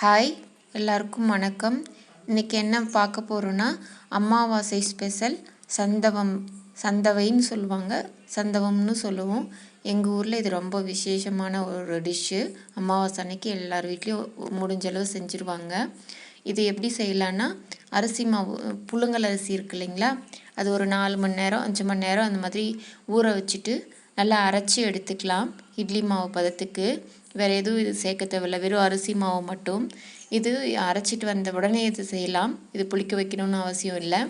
Hi எல்லாருக்கும் வணக்கம். இன்றைக்கி என்ன பார்க்க போகிறோன்னா அமாவாசை ஸ்பெஷல் சந்தவம் சந்தவைன்னு சொல்லுவாங்க. சந்தவம்னு சொல்லுவோம். எங்கள் ஊரில் இது ரொம்ப விசேஷமான ஒரு டிஷ்ஷு அமாவாசை அன்னைக்கு எல்லார் வீட்லேயும் முடிஞ்ச அளவு செஞ்சுருவாங்க. இது எப்படி செய்யலான்னா அரிசி மாவு புழுங்கல் அரிசி இருக்கு இல்லைங்களா? அது ஒரு நாலு மணி நேரம் அஞ்சு மணி நேரம் அந்த மாதிரி ஊற வச்சுட்டு நல்லா அரைச்சி எடுத்துக்கலாம். இட்லி மாவு பதத்துக்கு. வேறு எதுவும் இது சேர்க்க தேவையில்ல. வெறும் அரிசி மாவு மட்டும். இது அரைச்சிட்டு வந்த உடனே இது செய்யலாம். இது புளிக்க வைக்கணும்னு அவசியம் இல்லை.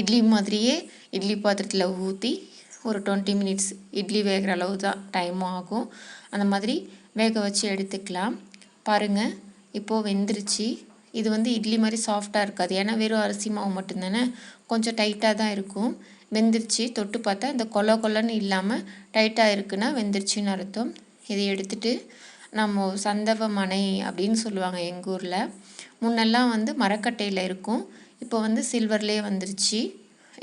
இட்லி மாதிரியே இட்லி பாத்திரத்தில் ஊற்றி ஒரு டுவெண்ட்டி மினிட்ஸ் இட்லி வேகிற அளவு தான் டைமும் ஆகும். அந்த மாதிரி வேக வச்சு எடுத்துக்கலாம். பாருங்கள் இப்போது வெந்துருச்சு. இது வந்து இட்லி மாதிரி சாஃப்டாக இருக்காது. ஏன்னா வெறும் அரிசி மாவு மட்டும்தானே? கொஞ்சம் டைட்டாக தான் இருக்கும். வெந்துருச்சு. தொட்டு பார்த்தா இந்த கொல கொலன்னு இல்லாமல் டைட்டாக இருக்குன்னா வெந்துருச்சுன்னு அர்த்தம். இதை எடுத்துட்டு நம்ம சந்தவ மனை அப்படின்னு சொல்லுவாங்க எங்கள் ஊரில். முன்னெல்லாம் வந்து மரக்கட்டையில் இருக்கும். இப்போ வந்து சில்வர்லேயே வந்துருச்சு.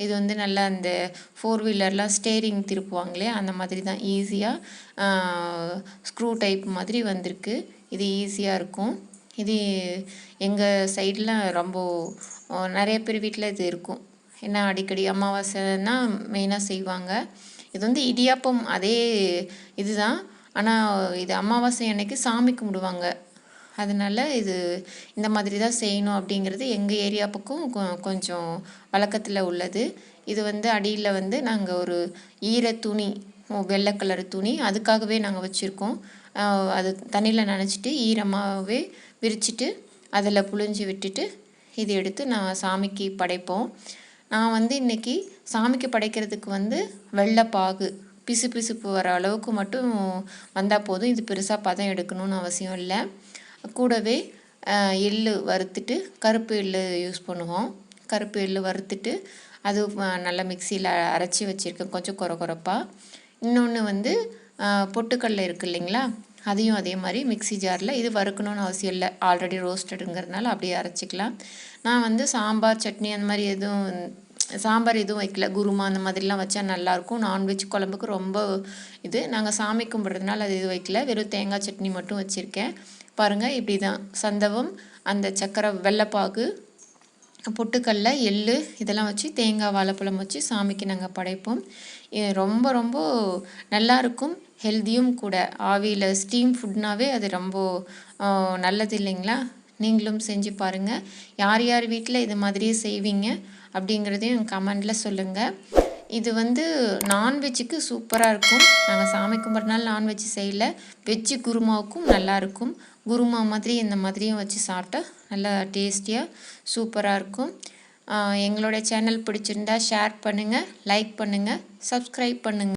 இது வந்து நல்லா அந்த ஃபோர் வீலர்லாம் ஸ்டேரிங் திருப்புவாங்களே அந்த மாதிரி தான் ஈஸியாக ஸ்க்ரூ டைப் மாதிரி வந்திருக்கு. இது ஈஸியாக இருக்கும். இது எங்கள் சைடில் ரொம்ப நிறைய பேர் வீட்டில் இது இருக்கும். ஏன்னா அடிக்கடி அமாவாசைன்னா மெயினாக செய்வாங்க. இது வந்து இடியாப்பம் அதே இதுதான். ஆனால் இது அமாவாசை அன்னைக்கு சாமி கும்பிடுவாங்க. அதனால் இது இந்த மாதிரி தான் செய்யணும் அப்படிங்கிறது எங்கள் ஏரியா பக்கம் கொஞ்சம் வழக்கத்தில் உள்ளது. இது வந்து அடியில் வந்து நாங்கள் ஒரு ஈர துணி வெள்ளை கலர் துணி அதுக்காகவே நாங்கள் வச்சுருக்கோம். அது தண்ணியில் நனைச்சிட்டு ஈரமாகவே விரிச்சிட்டு அதில் புழிஞ்சு விட்டுட்டு இது எடுத்து நான் சாமிக்கு படைப்போம். நான் வந்து இன்றைக்கி சாமிக்கு படைக்கிறதுக்கு வந்து வெள்ளைப்பாகு பிசு பிசுப்பு வர அளவுக்கு மட்டும் வந்தால் போதும். இது பெருசாக பதம் எடுக்கணும்னு அவசியம் இல்லை. கூடவே எள்ளு வறுத்துட்டு கருப்பு எள்ளு யூஸ் பண்ணுவோம். கருப்பு எள்ளு வறுத்துட்டு அது நல்லா மிக்சியில் அரைச்சி வச்சுருக்கேன். கொஞ்சம் குறை குறைப்பாக இன்னொன்று வந்து பொட்டுக்கடலை இருக்குது இல்லைங்களா? அதையும் அதே மாதிரி மிக்சி ஜாரில். இது வறுக்கணும்னு அவசியம் இல்லை. ஆல்ரெடி ரோஸ்டடுங்கிறதுனால அப்படியே அரைச்சிக்கலாம். நான் வந்து சாம்பார் சட்னி அந்த மாதிரி எதுவும் சாம்பார் எதுவும் வைக்கல. குருமா அந்த மாதிரிலாம் வச்சா நல்லாயிருக்கும் நான்வெஜ் குழம்புக்கு ரொம்ப இது. நாங்கள் சாமி கும்பிட்றதுனால அது எதுவும் வைக்கல. வெறும் தேங்காய் சட்னி மட்டும் வச்சுருக்கேன். பாருங்கள் இப்படி தான் சந்தவம் அந்த சக்கரை வெள்ளைப்பாகு பொட்டுக்கல்ல எள் இதெல்லாம் வச்சு தேங்காய் வாழைப்பழம் வச்சு சாமிக்கு நாங்கள் படைப்போம். ரொம்ப ரொம்ப நல்லாயிருக்கும் ஹெல்த்தியும் கூட. ஆவியில் ஸ்டீம் ஃபுட்னாவே அது ரொம்ப நல்லது இல்லைங்களா? நீங்களும் செஞ்சு பாருங்கள் யார் யார் வீட்டில் இது மாதிரியே செய்வீங்க? அப்படிங்கிறதையும் கமெண்டில் சொல்லுங்கள் இது வந்து நான்வெஜ்ஜுக்கு சூப்பராக இருக்கும். நாங்கள் சாமி கும்பிட்றனால நான்வெஜ் செய்யலை. வெஜ்ஜு குருமாவுக்கும் நல்லாயிருக்கும் குருமா மாதிரி இந்த மாதிரியும் வச்சு சாப்பிட்டா நல்லா டேஸ்டியாக சூப்பராக இருக்கும். எங்களுடைய சேனல் பிடிச்சிருந்தா ஷேர் பண்ணுங்கள் லைக் பண்ணுங்கள் சப்ஸ்கிரைப் பண்ணுங்கள்